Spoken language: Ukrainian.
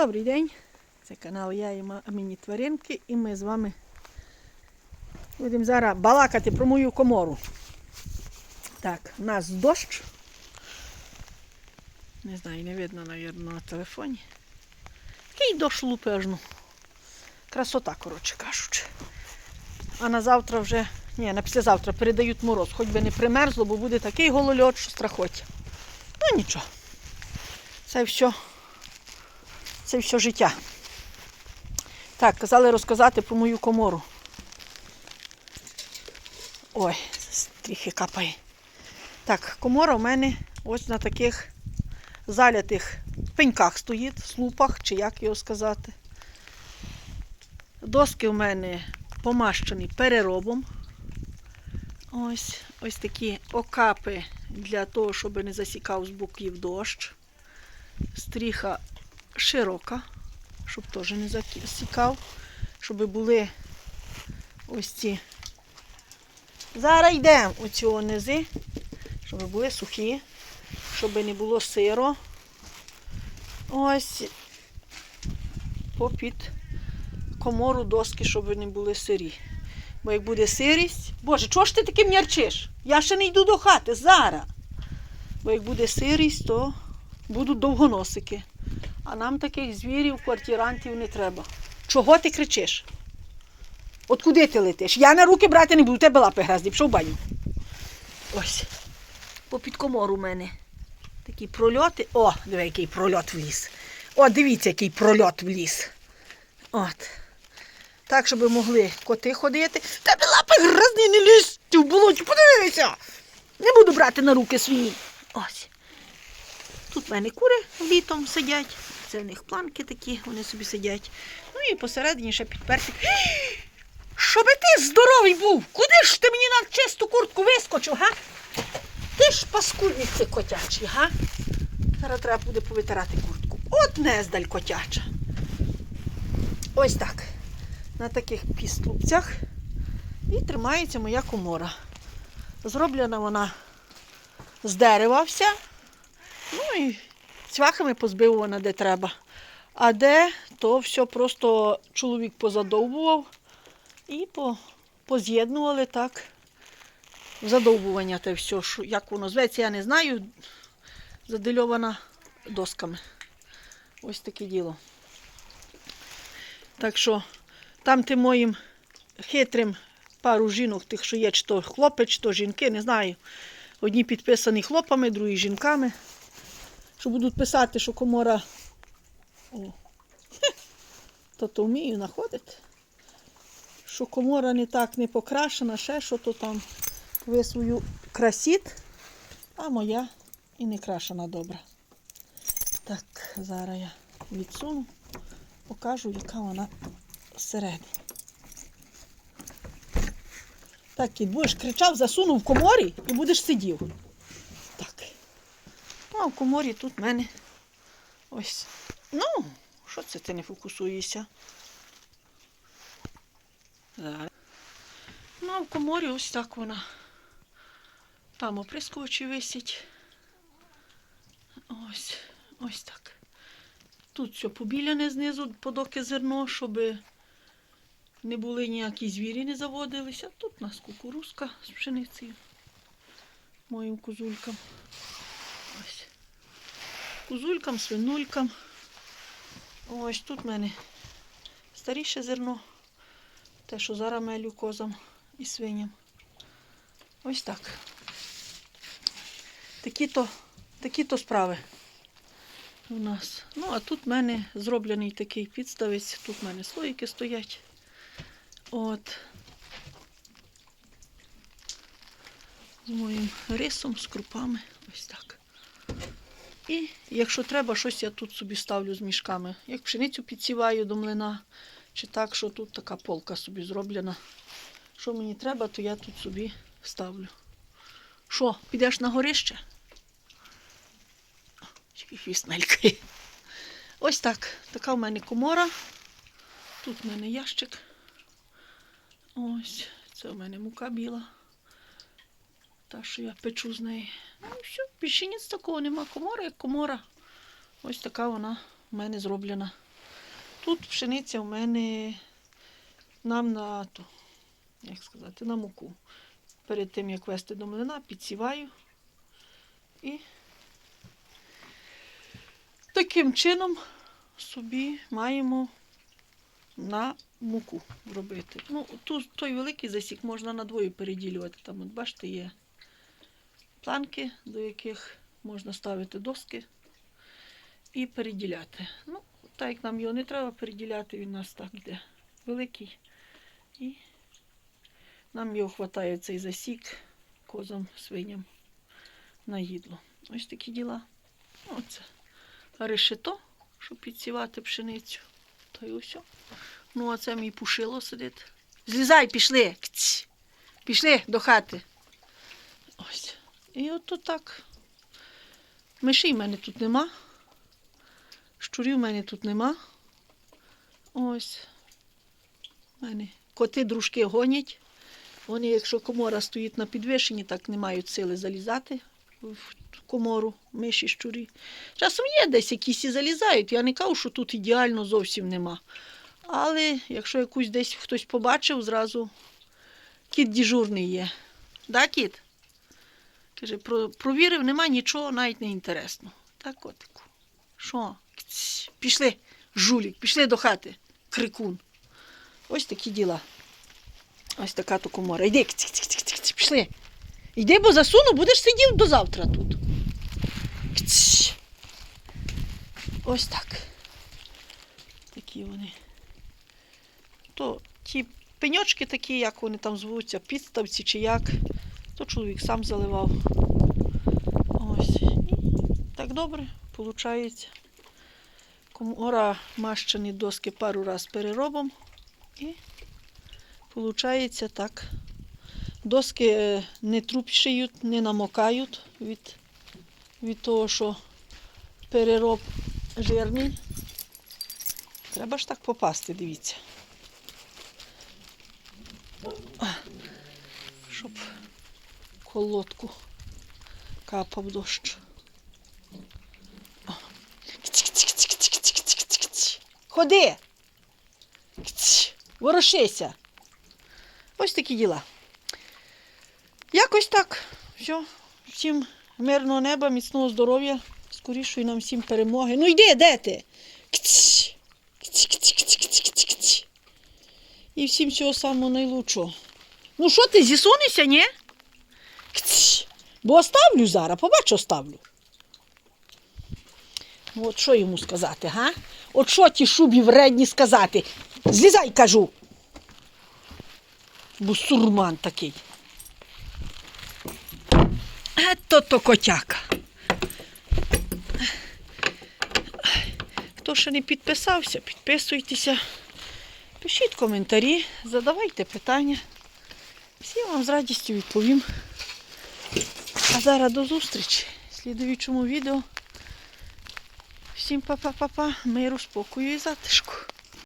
Добрий день. Це канал Я і Міні Тваринки і ми з вами будемо зараз балакати про мою комору. Так, у нас дощ. Не знаю, не видно, мабуть, на телефоні. Який дощ лупежну. Красота, коротше кажучи. А на завтра вже, ні, на післязавтра передають мороз. Хоч би не примерзло, бо буде такий голольот, що страхоття. Ну нічого. Це все це все життя. Так, казали розказати про мою комору. Ой, трохи капає. Так, комора в мене ось на таких залятих пеньках стоїть, слупах, чи як його сказати. Доски в мене помащені переробом. Ось, ось такі окапи для того, щоб не засікав з боків дощ. Стріха широка, щоб теж не засікав, щоб були ось ці. Зараз йдемо у ці низи, щоб були сухі, щоб не було сиро. Ось попід комору доски, щоб не були сирі. Бо як буде сирість. Боже, чого ж ти таким нярчиш? Я ще не йду до хати зараз. Бо як буде сирість, то будуть довгоносики. А нам таких звірів, квартирантів не треба. Чого ти кричиш? От куди ти летиш? Я на руки брати не буду, тебе лапи грязні, пішов в баню. Ось. Попід комору у мене. Такі прольоти. О, диви, який прольот в ліс. О, дивіться, який прольот в ліс. От. Так, щоб могли коти ходити. Тебе лапи грязні, не лізь, в болоті, подивися. Не буду брати на руки свої. Ось. Тут в мене кури літом сидять. Це в них планки такі, вони собі сидять. Ну і посередині ще підперти. Щоби ти здоровий був! Куди ж ти мені на чисту куртку вискочив, га? Ти ж паскудник цей котячий, га? Зараз треба буде повитирати куртку. От нездаль котяча. Ось так. На таких пістлупцях. І тримається моя комора. Зроблена вона з дерева вся. Ну і цвяхами позбивана де треба. А де, то все просто чоловік позадовбував і по, поз'єднували так. Задовбування те все, що, як воно зветься, я не знаю. Задельована досками. Ось таке діло. Так що там тим моїм хитрим пару жінок, тих, що є, чи то хлопець, чи то жінки, не знаю. Одні підписані хлопами, другі жінками. Що будуть писати, що комора. О, то то вмію знаходити. Що комора не так не покрашена, ще що то там. Ви красіт, а моя і не крашена добре. Так, зараз я відсуну, покажу, яка вона всередині. Так, кіт, будеш кричав, засунув в коморі і будеш сидів. А в коморі тут в мене ось. Ну, що це ти не фокусуєшся? Ну, а в коморі ось так вона. Там оприскувачі висять. Ось, ось так. Тут все побіляне знизу, подоки зерно, щоб не були ніякі звірі, не заводилися. Тут у нас кукурузка з пшеницею. Моїм козулькам. Кузулькам, свинулькам. Ось тут в мене старіше зерно. Те, що зараз мелю козам і свиням. Ось так. Такі-то такі -то справи у нас. Ну, а тут в мене зроблений такий підставець. Тут в мене слоїки стоять. От. З моїм рисом, з крупами. Ось так. І якщо треба, щось я тут собі ставлю з мішками. Як пшеницю підсіваю до млина, чи так, що тут така полка собі зроблена. Що мені треба, то я тут собі ставлю. Що, підеш на горище? Хвіст. Ось так. Така в мене комора. Тут в мене ящик. Ось, це в мене мука біла. Та, що я печу з неї. Ну, все, більше ніц такого нема. Комора як комора. Ось така вона в мене зроблена. Тут пшениця у мене нам на ту, як сказати, на муку. Перед тим, як вести до млина, підсіваю. І таким чином собі маємо на муку робити. Ну, той великий засік можна на двоє переділювати. Там, от бачите, є планки, до яких можна ставити доски і переділяти. Ну, так як нам його не треба переділяти, він у нас так йде великий. І нам його вистачає цей засік козам, свиням на їдло. Ось такі діла. Оце решето, щоб підсівати пшеницю. Та й усе. Ну, а це мій пушило сидить. Злізай, пішли. Пішли до хати. І от тут так. Мишей в мене тут нема. Щурів в мене тут нема. Ось. У мене коти дружки гонять. Вони, якщо комора стоїть на підвищенні, так не мають сили залізати в комору, миші, щурі. Часом є десь якісь і залізають. Я не кажу, що тут ідеально зовсім нема. Але якщо якусь десь хтось побачив, зразу кіт діжурний є. Да, кіт? Каже, про, провірив, нема нічого, навіть не інтересно. Так, котику. Що? Пішли, жулік, пішли до хати. Крикун. Ось такі діла. Ось така то комора. Йди, пішли. Йди, бо засуну, будеш сидів до завтра тут. Ось так. Такі вони. То ті пеньочки такі, як вони там звуться, підставці чи як, то чоловік сам заливав. Ось. І так добре виходить. Комора мащені доски пару раз переробом. І виходить так. Доски е, не трупшають, не намокають від, від того, що перероб жирний. Треба ж так попасти, дивіться. Щоб колодку капав дощ. Ходи. Кць. Ворошися. Ось такі діла. Якось так. Все. Всім мирного неба, міцного здоров'я, скорішої нам всім перемоги. Ну йди, де ти? І всім всього самого найлучшого. Ну що ти, зісунешся, ні? Бо оставлю зараз, побач, оставлю. Ну, от що йому сказати, га? От що ті шубі вредні сказати? Злізай, кажу. Бусурман такий. А то то котяка. Хто ще не підписався, підписуйтеся. Пишіть коментарі, задавайте питання. Всім вам з радістю відповім. А зараз до зустрічі в слідуючому відео. Всім па-па-па-па, миру, спокою і затишку.